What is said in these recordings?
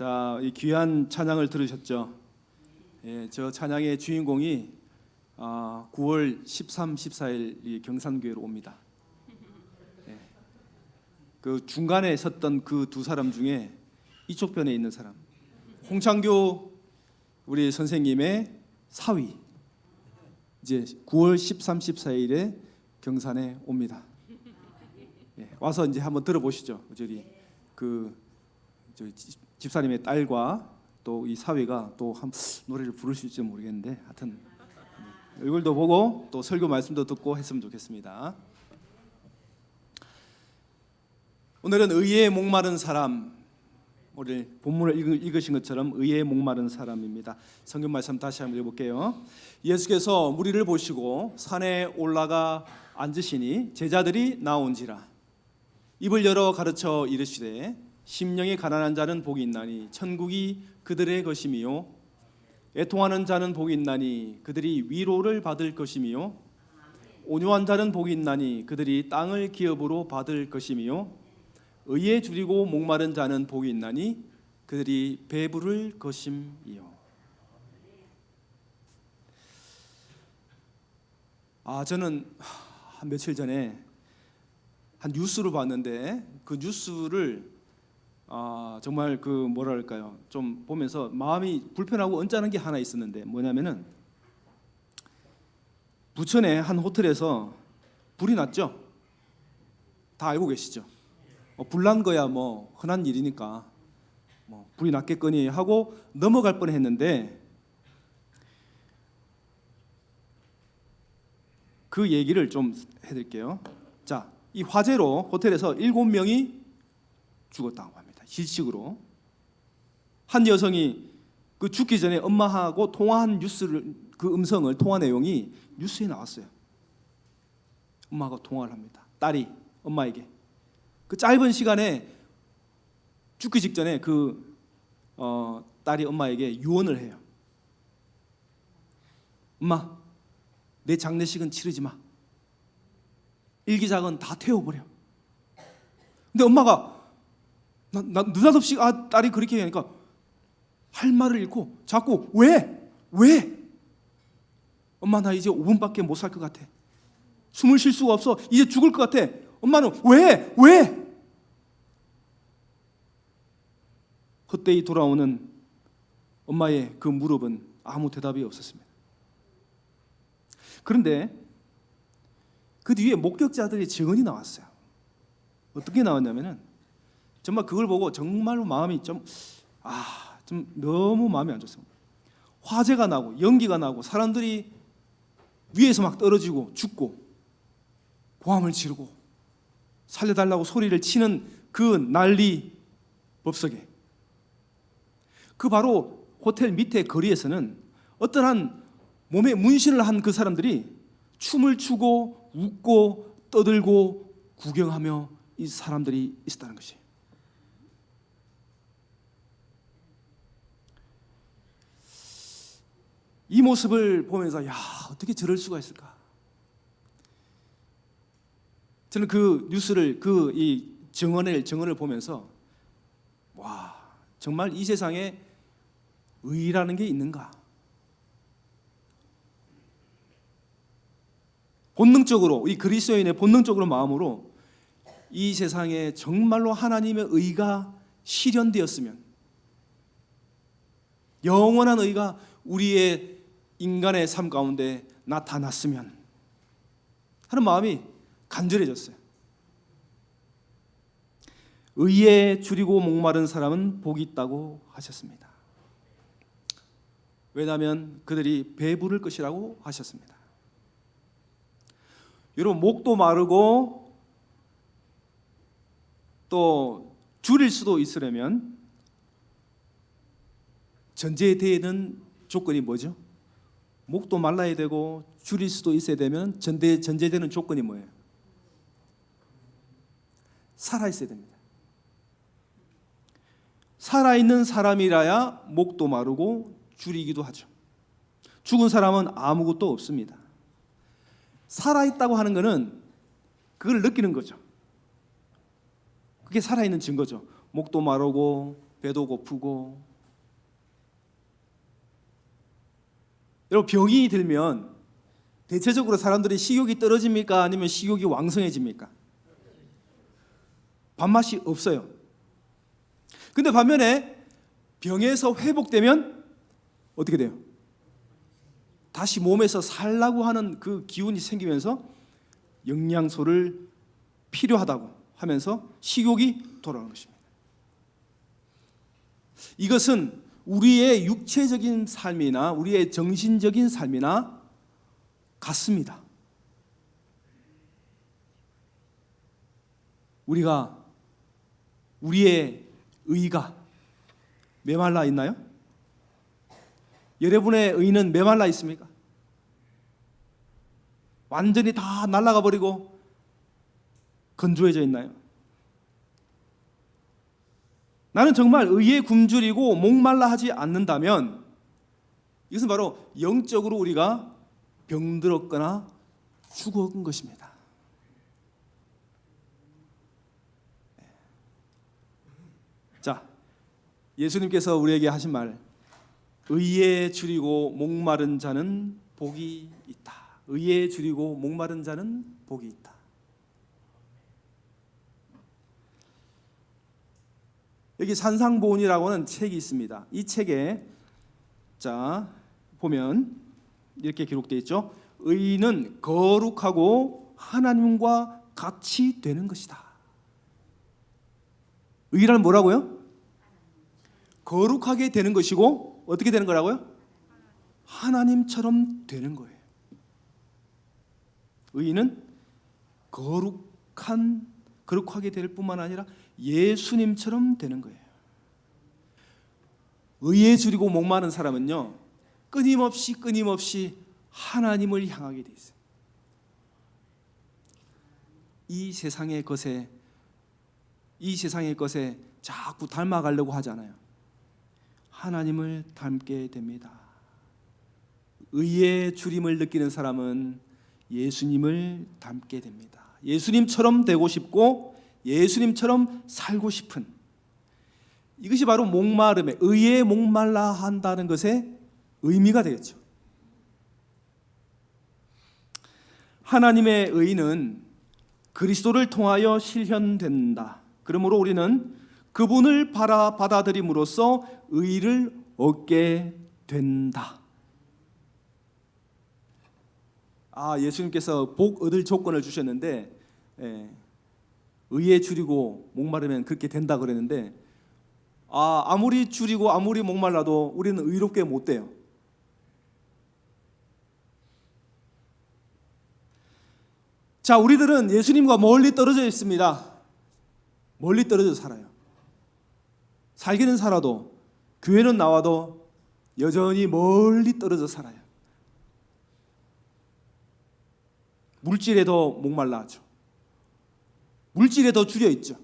자, 이 귀한 찬양을 들으셨죠? 예, 저 찬양의 주인공이 아, 9월 13, 14일 이 경산교회로 옵니다. 예. 그 중간에 섰던 그 두 사람 중에 이쪽 편에 있는 사람, 홍창교 우리 선생님의 사위 이제 9월 13, 14일에 경산에 옵니다. 예, 와서 이제 한번 들어보시죠. 저기 그저 집사님의 딸과 또 이 사위가 또 한 노래를 부를 수 있을지 모르겠는데 하여튼 얼굴도 보고 또 설교 말씀도 듣고 했으면 좋겠습니다. 오늘은 의에 목마른 사람 오늘 본문을 읽- 읽으신 것처럼 의에 목마른 사람입니다. 성경 말씀 다시 한번 읽어볼게요. 예수께서 무리를 보시고 산에 올라가 앉으시니 제자들이 나온지라 입을 열어 가르쳐 이르시되 심령이 가난한 자는 복이 있나니 천국이 그들의 것임이요 애통하는 자는 복이 있나니 그들이 위로를 받을 것임이요 온유한 자는 복이 있나니 그들이 땅을 기업으로 받을 것임이요 의에 줄이고 목마른 자는 복이 있나니 그들이 배부를 것임이요. 아 저는 한 며칠 전에 한 뉴스를 봤는데 그 뉴스를 아 정말 그 뭐랄까요? 좀 보면서 마음이 불편하고 언짢은 게 하나 있었는데 뭐냐면은 부천의 한 호텔에서 불이 났죠? 다 알고 계시죠? 어, 불난 거야 뭐 흔한 일이니까 뭐 불이 났겠거니 하고 넘어갈 뻔했는데 그 얘기를 좀 해드릴게요. 자 이 화재로 호텔에서 일곱 명이 죽었다고 합니다. 실식으로 한 여성이 그 죽기 전에 엄마하고 통화한 뉴스를 그 음성을 통화 내용이 뉴스에 나왔어요. 엄마하고 통화를 합니다. 딸이 엄마에게 그 짧은 시간에 죽기 직전에 그 어, 딸이 엄마에게 유언을 해요. 엄마, 내 장례식은 치르지 마. 일기장은 다 태워버려. 근데 엄마가 나, 나 느닷없이 아 딸이 그렇게 하니까 할 말을 잃고 자꾸 왜 왜? 엄마 나 이제 5분밖에 못 살 것 같아. 숨을 쉴 수가 없어. 이제 죽을 것 같아. 엄마는 왜 왜? 헛되이 돌아오는 엄마의 그 무릎은 아무 대답이 없었습니다. 그런데 그 뒤에 목격자들의 증언이 나왔어요. 어떻게 나왔냐면은 정말 그걸 보고 정말로 마음이 좀 아, 좀 너무 마음이 안 좋습니다. 화재가 나고 연기가 나고 사람들이 위에서 막 떨어지고 죽고 고함을 지르고 살려달라고 소리를 치는 그 난리 법석에 그 바로 호텔 밑에 거리에서는 어떠한 몸에 문신을 한 그 사람들이 춤을 추고 웃고 떠들고 구경하며 이 사람들이 있었다는 것이. 이 모습을 보면서 야 어떻게 저럴 수가 있을까? 저는 그 뉴스를 그 이 증언을 증언을 보면서 와 정말 이 세상에 의라는 게 있는가? 본능적으로 이 그리스도인의 본능적으로 마음으로 이 세상에 정말로 하나님의 의가 실현되었으면 영원한 의가 우리의 인간의 삶 가운데 나타났으면 하는 마음이 간절해졌어요. 의에 줄이고 목마른 사람은 복이 있다고 하셨습니다. 왜냐하면 그들이 배부를 것이라고 하셨습니다. 여러분 목도 마르고 또 줄일 수도 있으려면 전제되는 조건이 뭐죠? 목도 말라야 되고 줄일 수도 있어야 되면 전제 전제되는 조건이 뭐예요? 살아 있어야 됩니다. 살아 있는 사람이라야 목도 마르고 줄이기도 하죠. 죽은 사람은 아무것도 없습니다. 살아 있다고 하는 것은 그걸 느끼는 거죠. 그게 살아 있는 증거죠. 목도 마르고 배도 고프고 여러분 병이 들면 대체적으로 사람들이 식욕이 떨어집니까 아니면 식욕이 왕성해집니까? 밥맛이 없어요. 근데 반면에 병에서 회복되면 어떻게 돼요? 다시 몸에서 살라고 하는 그 기운이 생기면서 영양소를 필요하다고 하면서 식욕이 돌아오는 것입니다. 이것은 우리의 육체적인 삶이나 우리의 정신적인 삶이나 같습니다. 우리가 우리의 의가 메말라 있나요? 여러분의 의는 메말라 있습니까? 완전히 다 날아가 버리고 건조해져 있나요? 나는 정말 의에 굶주리고 목말라 하지 않는다면 이것은 바로 영적으로 우리가 병들었거나 죽은 것입니다. 자, 예수님께서 우리에게 하신 말 의에 줄이고 목마른 자는 복이 있다. 의에 줄이고 목마른 자는 복이 있다. 여기 산상보훈이라고는 책이 있습니다. 이 책에 자 보면 이렇게 기록되어 있죠. 의는 거룩하고 하나님과 같이 되는 것이다. 의란 뭐라고요? 거룩하게 되는 것이고 어떻게 되는 거라고요? 하나님처럼 되는 거예요. 의는 거룩한 거룩하게 될 뿐만 아니라 예수님처럼 되는 거예요. 의에 줄이고 목마른 사람은요 끊임없이 끊임없이 하나님을 향하게 돼 있어요. 이 세상의 것에 이 세상의 것에 자꾸 닮아가려고 하잖아요. 하나님을 닮게 됩니다. 의의 줄임을 느끼는 사람은 예수님을 닮게 됩니다. 예수님처럼 되고 싶고 예수님처럼 살고 싶은 이것이 바로 목마름에 의에 목말라 한다는 것의 의미가 되겠죠. 하나님의 의는 그리스도를 통하여 실현된다. 그러므로 우리는 그분을 바라 받아들임으로써 의를 얻게 된다. 아 예수님께서 복 얻을 조건을 주셨는데 예, 의에 줄이고 목마르면 그렇게 된다 그랬는데 아 아무리 줄이고 아무리 목말라도 우리는 의롭게 못 돼요. 자 우리들은 예수님과 멀리 떨어져 있습니다. 멀리 떨어져 살아요. 살기는 살아도 교회는 나와도 여전히 멀리 떨어져 살아요. 물질에 더 목말라 하죠. 물질에 더 줄여 있죠.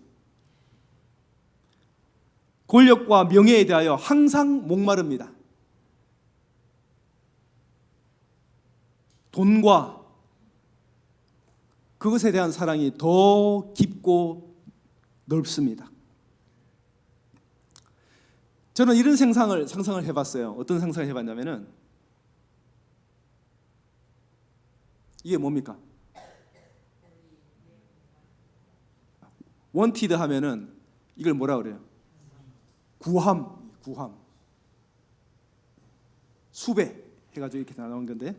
권력과 명예에 대하여 항상 목마릅니다. 돈과 그것에 대한 사랑이 더 깊고 넓습니다. 저는 이런 상상을 상상을 해봤어요. 어떤 상상을 해봤냐면은 이게 뭡니까? 원티드 하면은 이걸 뭐라 그래요? 구함, 구함. 수배 해가지고 이렇게 나온 건데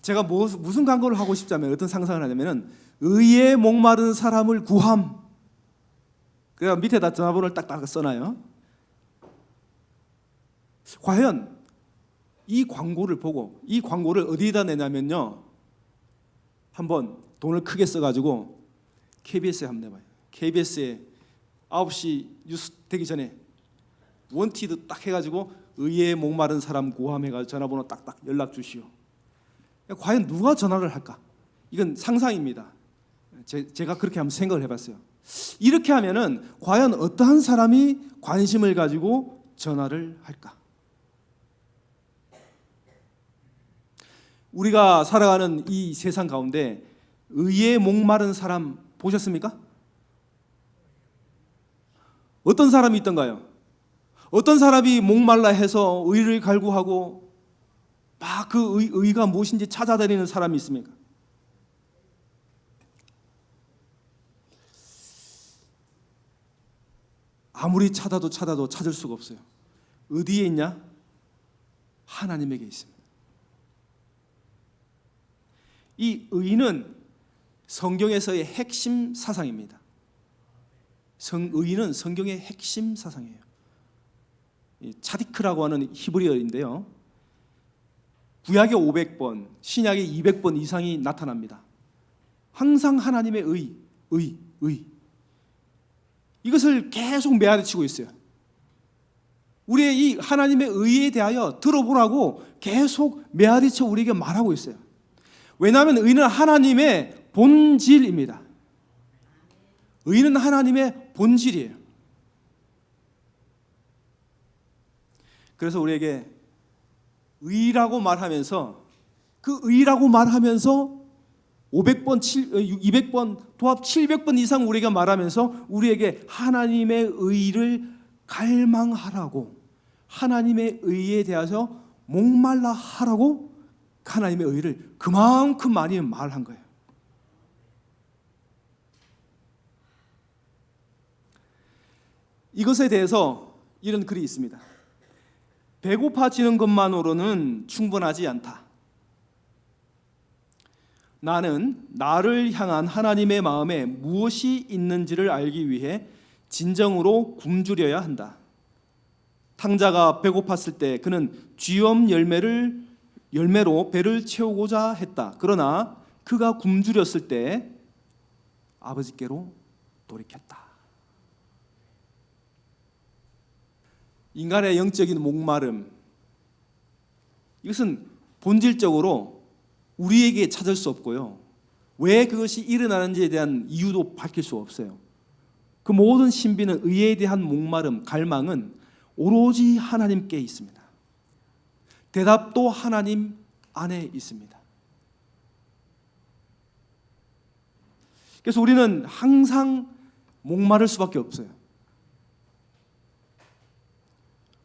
제가 뭐, 무슨 광고를 하고 싶자면 어떤 상상을 하냐면은 의에 목마른 사람을 구함. 그래서 밑에다 전화번호를 딱딱 써놔요. 과연 이 광고를 보고 이 광고를 어디에다 내냐면요. 한번 돈을 크게 써가지고 KBS에 한번 내봐요. KBS에 9시 뉴스 되기 전에 원티드 딱 해가지고 의에 목마른 사람 구함해가지고 전화번호 딱딱 연락 주시오. 과연 누가 전화를 할까? 이건 상상입니다. 제, 제가 그렇게 한번 생각을 해봤어요. 이렇게 하면은 과연 어떠한 사람이 관심을 가지고 전화를 할까? 우리가 살아가는 이 세상 가운데 의에 목마른 사람 보셨습니까? 어떤 사람이 있던가요? 어떤 사람이 목말라 해서 의를 갈구하고 막 그 의, 의가 무엇인지 찾아다니는 사람이 있습니까? 아무리 찾아도 찾아도 찾을 수가 없어요. 어디에 있냐? 하나님에게 있습니다. 이 의는 성경에서의 핵심 사상입니다. 성, 의는 성경의 핵심 사상이에요. 이 차디크라고 하는 히브리어인데요. 구약에 500번, 신약에 200번 이상이 나타납니다. 항상 하나님의 의, 의, 의. 이것을 계속 메아리치고 있어요. 우리의 이 하나님의 의에 대하여 들어보라고 계속 메아리쳐 우리에게 말하고 있어요. 왜냐하면 의는 하나님의 본질입니다. 의는 하나님의 본질이에요. 그래서 우리에게 의라고 말하면서 그 의라고 말하면서 500번, 200번, 도합 700번 이상 우리가 말하면서 우리에게 하나님의 의를 갈망하라고 하나님의 의에 대해서 목말라 하라고 하나님의 의를 그만큼 많이 말한 거예요. 이것에 대해서 이런 글이 있습니다. 배고파지는 것만으로는 충분하지 않다. 나는 나를 향한 하나님의 마음에 무엇이 있는지를 알기 위해 진정으로 굶주려야 한다. 탕자가 배고팠을 때 그는 쥐엄 열매를 열매로 배를 채우고자 했다. 그러나 그가 굶주렸을 때 아버지께로 돌이켰다. 인간의 영적인 목마름 이것은 본질적으로 우리에게 찾을 수 없고요. 왜 그것이 일어나는지에 대한 이유도 밝힐 수 없어요. 그 모든 신비는 의에 대한 목마름, 갈망은 오로지 하나님께 있습니다. 대답도 하나님 안에 있습니다. 그래서 우리는 항상 목마를 수밖에 없어요.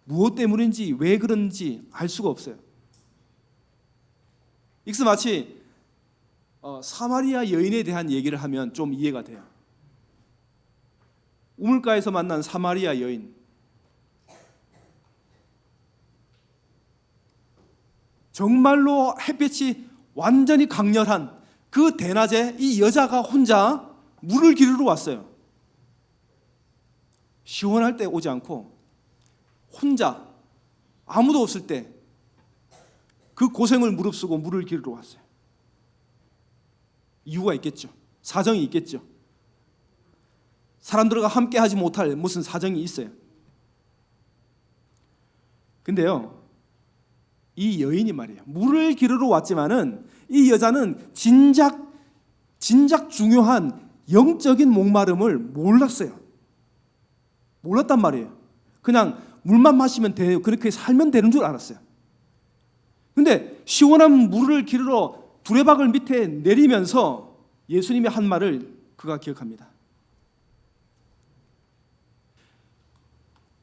무엇 때문인지 왜 그런지 알 수가 없어요. 이것은 마치 어, 사마리아 여인에 대한 얘기를 하면 좀 이해가 돼요. 우물가에서 만난 사마리아 여인. 정말로 햇빛이 완전히 강렬한 그 대낮에 이 여자가 혼자 물을 기르러 왔어요. 시원할 때 오지 않고 혼자 아무도 없을 때 그 고생을 무릅쓰고 물을 기르러 왔어요. 이유가 있겠죠. 사정이 있겠죠. 사람들과 함께 하지 못할 무슨 사정이 있어요. 근데요. 이 여인이 말이에요. 물을 기르러 왔지만은 이 여자는 진작 진작 중요한 영적인 목마름을 몰랐어요. 몰랐단 말이에요. 그냥 물만 마시면 돼요. 그렇게 살면 되는 줄 알았어요. 근데 시원한 물을 기르러 두레박을 밑에 내리면서 예수님이 한 말을 그가 기억합니다.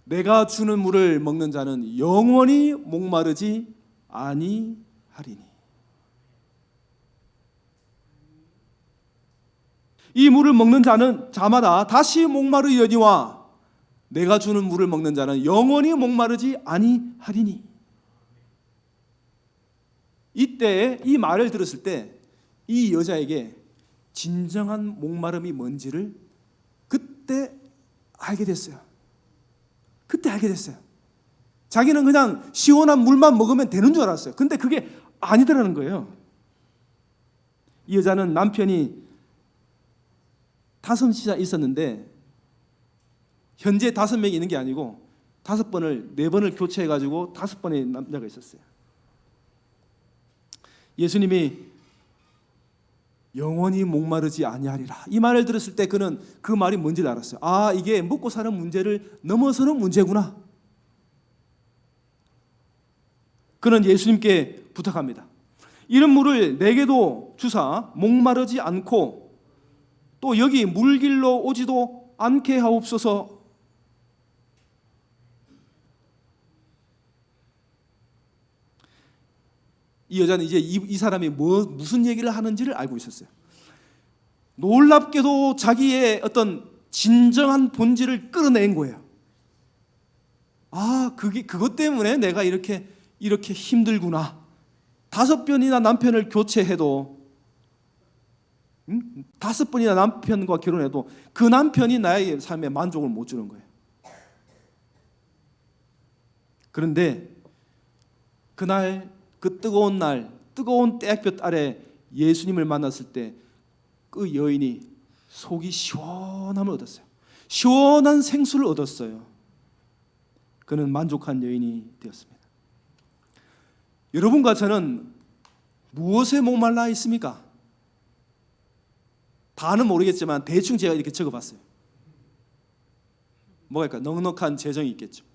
내가 주는 물을 먹는 자는 영원히 목마르지 아니하리니. 이 물을 먹는 자는 자마다 다시 목마르려니와 내가 주는 물을 먹는 자는 영원히 목마르지 아니하리니. 이때 이 말을 들었을 때 이 여자에게 진정한 목마름이 뭔지를 그때 알게 됐어요. 그때 알게 됐어요. 자기는 그냥 시원한 물만 먹으면 되는 줄 알았어요. 근데 그게 아니더라는 거예요. 이 여자는 남편이 다섯이나 있었는데 현재 다섯 명이 있는 게 아니고 다섯 번을 네 번을 교체해 가지고 다섯 번의 남자가 있었어요. 예수님이 영원히 목마르지 아니하리라 이 말을 들었을 때 그는 그 말이 뭔지를 알았어요. 아 이게 먹고 사는 문제를 넘어서는 문제구나. 그는 예수님께 부탁합니다. 이런 물을 내게도 주사 목마르지 않고 또 여기 물길로 오지도 않게 하옵소서. 이 여자는 이제 이, 이 사람이 뭐 무슨 얘기를 하는지를 알고 있었어요. 놀랍게도 자기의 어떤 진정한 본질을 끌어낸 거예요. 아, 그게 그것 때문에 내가 이렇게 이렇게 힘들구나. 다섯 번이나 남편을 교체해도 음? 다섯 번이나 남편과 결혼해도 그 남편이 나의 삶에 만족을 못 주는 거예요. 그런데 그날 그 뜨거운 날 뜨거운 떼약볕 아래 예수님을 만났을 때 그 여인이 속이 시원함을 얻었어요. 시원한 생수를 얻었어요. 그는 만족한 여인이 되었습니다. 여러분과 저는 무엇에 목말라 있습니까? 다는 모르겠지만 대충 제가 이렇게 적어봤어요. 뭐가 있까? 넉넉한 재정이 있겠죠.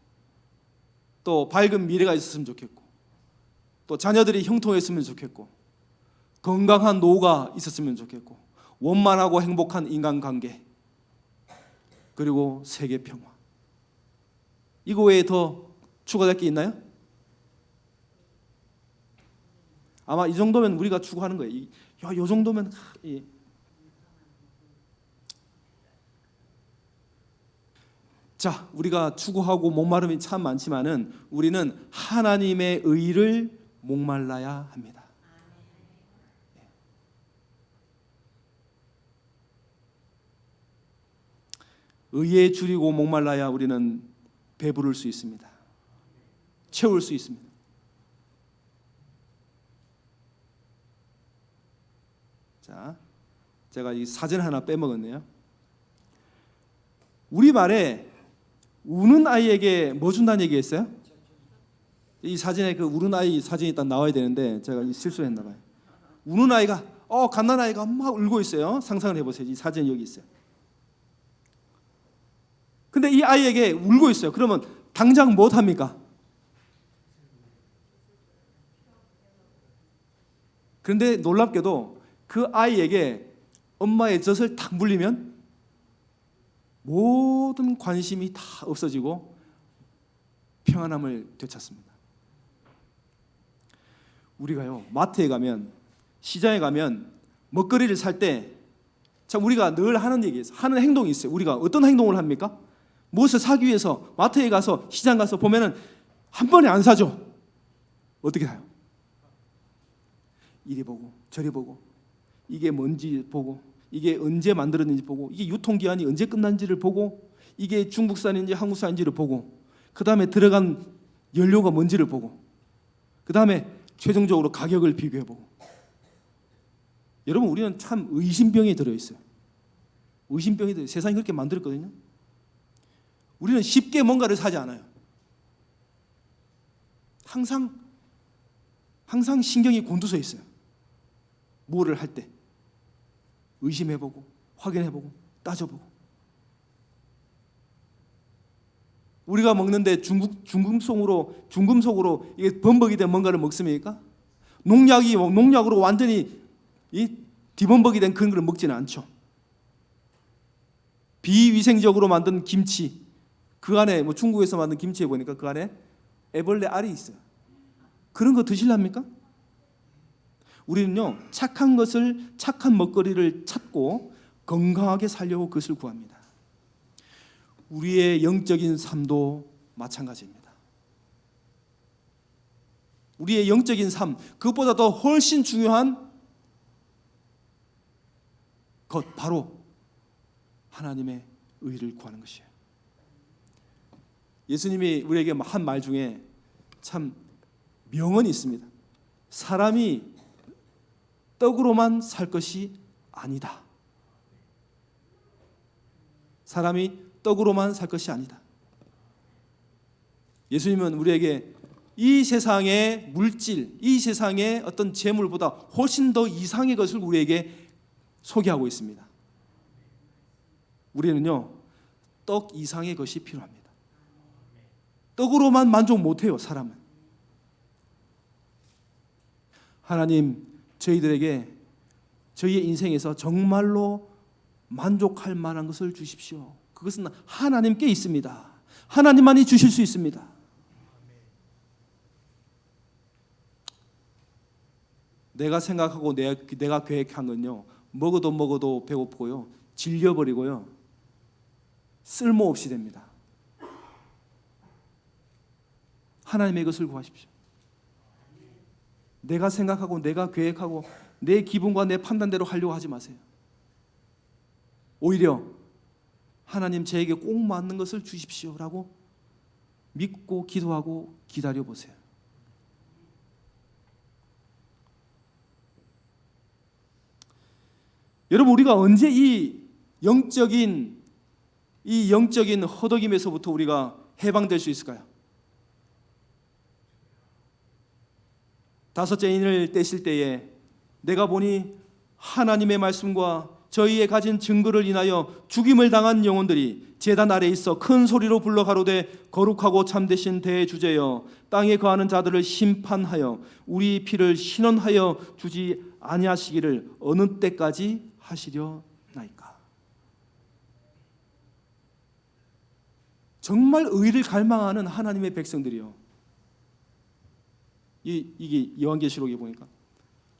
또 밝은 미래가 있었으면 좋겠고, 또 자녀들이 형통했으면 좋겠고, 건강한 노후가 있었으면 좋겠고, 원만하고 행복한 인간관계, 그리고 세계 평화. 이거 외에 더 추가될 게 있나요? 아마 이 정도면 우리가 추구하는 거예요. 이, 야, 요 정도면 하, 이. 자, 우리가 추구하고 목마름이 참 많지만은 우리는 하나님의 의를 목말라야 합니다. 의에 줄이고 목말라야 우리는 배부를 수 있습니다. 채울 수 있습니다. 자, 제가 이 사진 하나 빼먹었네요. 우리 말에 우는 아이에게 뭐 준다는 얘기했어요? 이 사진에 그 우는 아이 사진이 딱 나와야 되는데 제가 실수했나 봐요. 우는 아이가 어 갓난 아이가 막 울고 있어요. 상상을 해보세요. 이 사진 여기 있어요. 근데 이 아이에게 울고 있어요. 그러면 당장 못 합니까? 그런데 놀랍게도 그 아이에게 엄마의 젖을 탁 물리면 모든 관심이 다 없어지고 평안함을 되찾습니다. 우리가요 마트에 가면 시장에 가면 먹거리를 살때자 우리가 늘 하는 얘기 있어요. 하는 행동이 있어요. 우리가 어떤 행동을 합니까? 무엇을 사기 위해서 마트에 가서 시장 가서 보면은 한 번에 안 사죠. 어떻게 사요? 이리 보고 저리 보고 이게 뭔지 보고 이게 언제 만들었는지 보고 이게 유통기한이 언제 끝난지를 보고 이게 중국산인지 한국산인지를 보고 그 다음에 들어간 연료가 뭔지를 보고 그 다음에 최종적으로 가격을 비교해 보고 여러분 우리는 참 의심병에 들어 있어요. 의심병이 들어 세상이 그렇게 만들었거든요. 우리는 쉽게 뭔가를 사지 않아요. 항상 항상 신경이 곤두서 있어요. 뭐를 할 때 의심해보고 확인해보고 따져보고 우리가 먹는데 중국 중금속으로 중금속으로 이게 범벅이 된 뭔가를 먹습니까? 농약이 농약으로 완전히 이 뒤범벅이 된 그런 걸 먹지는 않죠. 비위생적으로 만든 김치 그 안에 뭐 중국에서 만든 김치에 보니까 그 안에 애벌레 알이 있어요. 그런 거 드실랍니까? 우리는요 착한 것을 착한 먹거리를 찾고 건강하게 살려고 그것을 구합니다. 우리의 영적인 삶도 마찬가지입니다. 우리의 영적인 삶 그것보다 더 훨씬 중요한 것 바로 하나님의 의를 구하는 것이에요. 예수님이 우리에게 한 말 중에 참 명언이 있습니다. 사람이 떡으로만 살 것이 아니다. 사람이 떡으로만 살 것이 아니다. 예수님은 우리에게 이 세상의 물질, 이 세상의 어떤 재물보다 훨씬 더 이상의 것을 우리에게 소개하고 있습니다. 우리는요, 떡 이상의 것이 필요합니다. 떡으로만 만족 못해요, 사람은. 하나님, 저희들에게 저희의 인생에서 정말로 만족할 만한 것을 주십시오. 그것은 하나님께 있습니다. 하나님만이 주실 수 있습니다. 내가 생각하고 내, 내가 계획한 건요. 먹어도 먹어도 배고프고요. 질려버리고요. 쓸모없이 됩니다. 하나님의 것을 구하십시오. 내가 생각하고 내가 계획하고 내 기분과 내 판단대로 하려고 하지 마세요. 오히려 하나님 저에게 꼭 맞는 것을 주십시오라고 믿고 기도하고 기다려 보세요. 여러분 우리가 언제 이 영적인 이 영적인 허덕임에서부터 우리가 해방될 수 있을까요? 다섯째 인을 떼실 때에 내가 보니 하나님의 말씀과 저희의 가진 증거를 인하여 죽임을 당한 영혼들이 제단 아래 있어 큰 소리로 불러 가로되 거룩하고 참되신 대주제여 땅에 거하는 자들을 심판하여 우리 피를 신원하여 주지 아니하시기를 어느 때까지 하시려나이까? 정말 의를 갈망하는 하나님의 백성들이요. 이, 이게 요한계시록에 보니까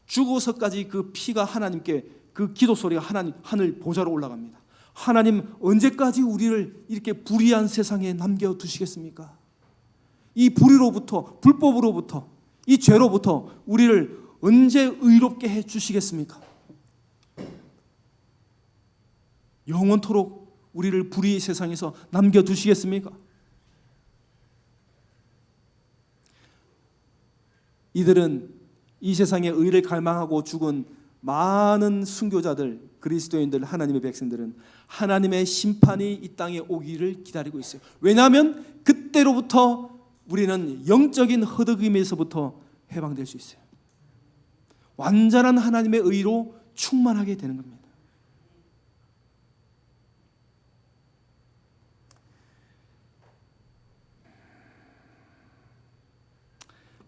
죽어서까지 그 피가 하나님께 그 기도 소리가 하나님 하늘 보좌로 올라갑니다. 하나님 언제까지 우리를 이렇게 불의한 세상에 남겨 두시겠습니까? 이 불의로부터 불법으로부터 이 죄로부터 우리를 언제 의롭게 해 주시겠습니까? 영원토록 우리를 불의의 세상에서 남겨 두시겠습니까? 이들은 이 세상에 의를 갈망하고 죽은 많은 순교자들, 그리스도인들, 하나님의 백성들은 하나님의 심판이 이 땅에 오기를 기다리고 있어요. 왜냐하면 그때로부터 우리는 영적인 허덕임에서부터 해방될 수 있어요. 완전한 하나님의 의로 충만하게 되는 겁니다.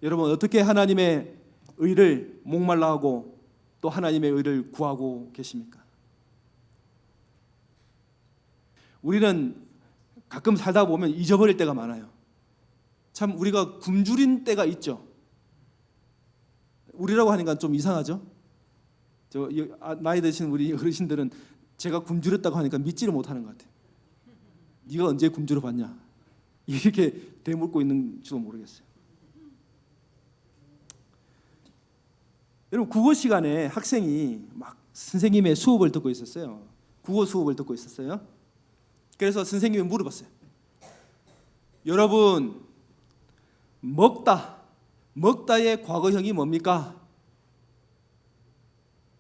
여러분 어떻게 하나님의 의를 목말라 하고 또 하나님의 의를 구하고 계십니까? 우리는 가끔 살다 보면 잊어버릴 때가 많아요. 참 우리가 굶주린 때가 있죠. 우리라고 하니까 좀 이상하죠. 저 이- 아, 나이 드신 우리 어르신들은 제가 굶주렸다고 하니까 믿지를 못하는 것 같아요. 네가 언제 굶주려 봤냐? 이렇게 되묻고 있는지도 모르겠어요. 여러분 국어 시간에 학생이 막 선생님의 수업을 듣고 있었어요. 국어 수업을 듣고 있었어요. 그래서 선생님이 물어봤어요. 여러분 먹다 먹다의 과거형이 뭡니까?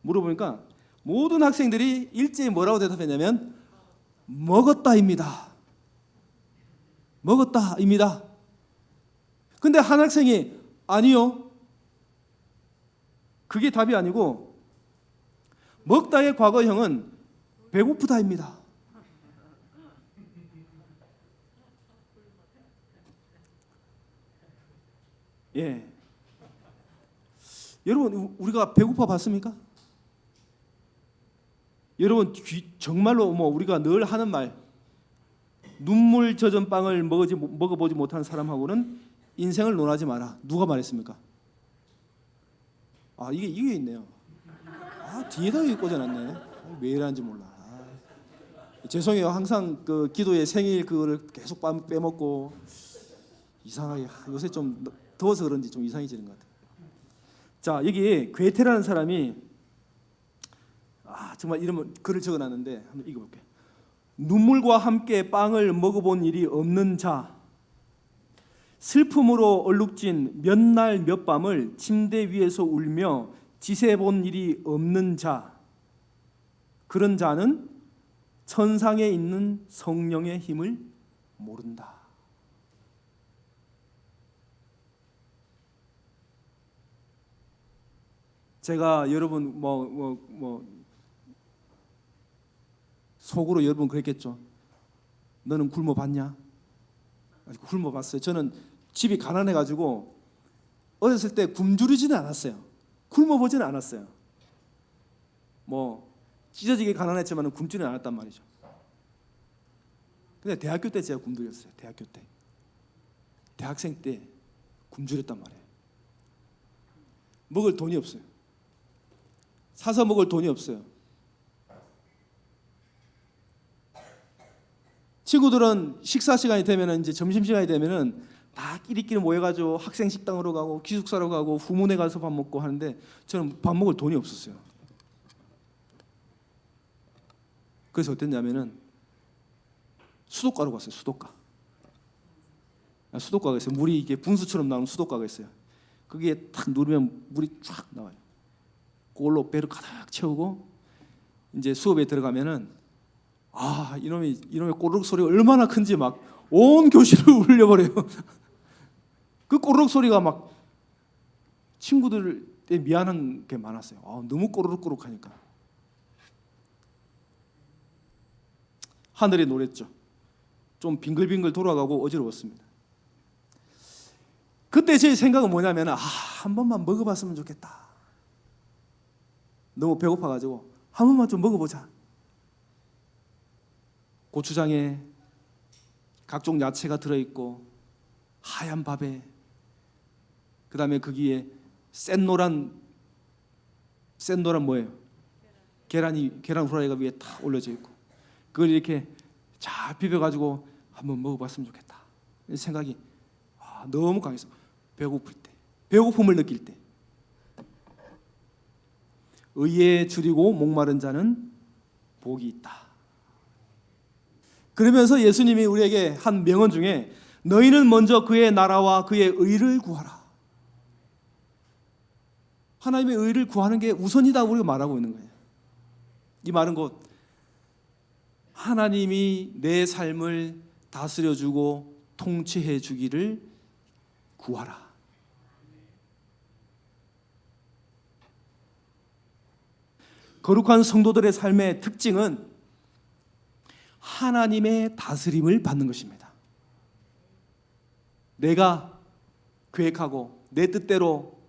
물어보니까 모든 학생들이 일제히 뭐라고 대답했냐면 먹었다입니다. 먹었다입니다. 근데 한 학생이 아니요. 그게 답이 아니고 먹다의 과거형은 배고프다입니다. 예. 여러분 우리가 배고파 봤습니까? 여러분 귀- 정말로 뭐 우리가 늘 하는 말 눈물 젖은 빵을 먹지 먹어보지 못한 사람하고는 인생을 논하지 마라. 누가 말했습니까? 아 이게 이게 있네요. 아 뒤에다 여기 꽂아놨네. 아, 왜 이러는지 몰라. 아, 죄송해요. 항상 그 기도의 생일 그거를 계속 빠- 빼먹고 이상하게 아, 요새 좀 더워서 그런지 좀 이상해지는 것 같아요. 자 여기 괴테라는 사람이 아 정말 이런 글을 적어놨는데 한번 읽어볼게요. 눈물과 함께 빵을 먹어본 일이 없는 자 슬픔으로 얼룩진 몇 날 몇 밤을 침대 위에서 울며 지새 본 일이 없는 자 그런 자는 천상에 있는 성령의 힘을 모른다. 제가 여러분 뭐뭐뭐 속으로 여러분 그랬겠죠. 너는 굶어 봤냐? 굶어 봤어요. 저는 집이 가난해 가지고 어렸을 때 굶주리지는 않았어요. 굶어 보지는 않았어요. 뭐 찢어지게 가난했지만 굶지는 않았단 말이죠. 근데 대학교 때 제가 굶주렸어요. 대학교 때. 대학생 때 굶주렸단 말이에요. 먹을 돈이 없어요. 사서 먹을 돈이 없어요. 친구들은 식사 시간이 되면은 이제 점심 시간이 되면은 다 끼리끼리 모여가지고 학생 식당으로 가고 기숙사로 가고 후문에 가서 밥 먹고 하는데 저는 밥 먹을 돈이 없었어요. 그래서 어땠냐면은 수도가로 갔어요. 수도가. 아, 수도가가 있어요. 물이 이게 분수처럼 나오는 수도가가 있어요. 그게 탁 누르면 물이 쫙 나와요. 그걸로 배를 가득 채우고 이제 수업에 들어가면은 아 이놈이 이놈의 꼬르륵 소리가 얼마나 큰지 막 온 교실을 울려버려요. 그 꼬르륵 소리가 막 친구들에 미안한 게 많았어요. 아, 너무 꼬르륵꼬르륵 하니까 하늘이 노랬죠. 좀 빙글빙글 돌아가고 어지러웠습니다. 그때 제 생각은 뭐냐면 아, 한 번만 먹어봤으면 좋겠다. 너무 배고파가지고 한 번만 좀 먹어보자. 고추장에 각종 야채가 들어있고 하얀 밥에 그 다음에 거기에 센 노란 센 노란 뭐예요? 계란이 계란 후라이가 위에 탁 올려져 있고 그걸 이렇게 잘 비벼가지고 한번 먹어봤으면 좋겠다. 이 생각이 아, 너무 강해서 배고플 때 배고픔을 느낄 때 의에 줄이고 목마른 자는 복이 있다. 그러면서 예수님이 우리에게 한 명언 중에 너희는 먼저 그의 나라와 그의 의를 구하라. 하나님의 의를 구하는 게 우선이다 우리가 말하고 있는 거예요. 이 말은 곧 하나님이 내 삶을 다스려 주고 통치해 주기를 구하라. 거룩한 성도들의 삶의 특징은 하나님의 다스림을 받는 것입니다. 내가 계획하고 내 뜻대로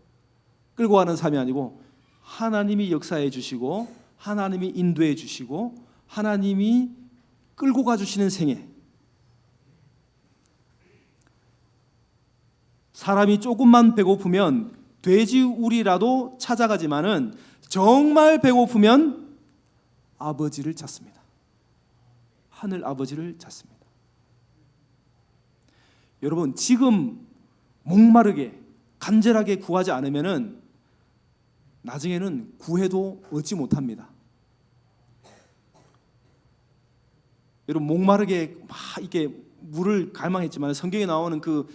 끌고 가는 삶이 아니고 하나님이 역사해 주시고 하나님이 인도해 주시고 하나님이 끌고 가 주시는 생애. 사람이 조금만 배고프면 돼지 우리라도 찾아가지만은 정말 배고프면 아버지를 찾습니다. 하늘 아버지를 찾습니다. 여러분 지금 목마르게 간절하게 구하지 않으면은 나중에는 구해도 얻지 못합니다. 여러분 목마르게 막 이렇게 물을 갈망했지만 성경에 나오는 그,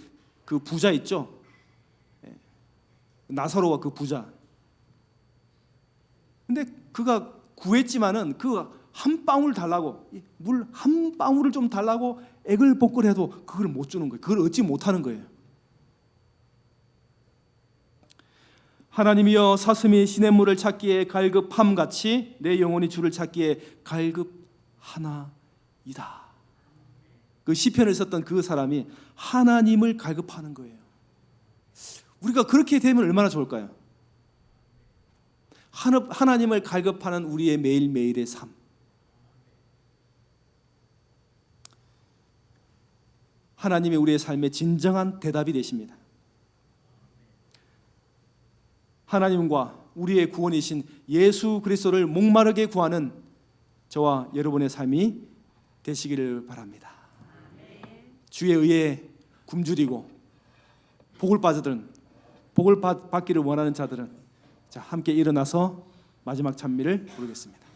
그 부자 있죠? 예. 나사로와 그 부자. 근데 그가 구했지만은 그 한 방울 달라고 물 한 방울을 좀 달라고 액을 복걸해도 그걸 못 주는 거예요. 그걸 얻지 못하는 거예요. 하나님이여 사슴이 시냇물을 찾기에 갈급함 같이 내 영혼이 주를 찾기에 갈급하나이다. 그 시편을 썼던 그 사람이 하나님을 갈급하는 거예요. 우리가 그렇게 되면 얼마나 좋을까요? 하나님을 갈급하는 우리의 매일매일의 삶. 하나님이 우리의 삶의 진정한 대답이 되십니다. 하나님과 우리의 구원이신 예수 그리스도를 목마르게 구하는 저와 여러분의 삶이 되시기를 바랍니다. 주의 의에 굶주리고 복을 받으든 복을 받기를 원하는 자들은 자 함께 일어나서 마지막 찬미를 부르겠습니다.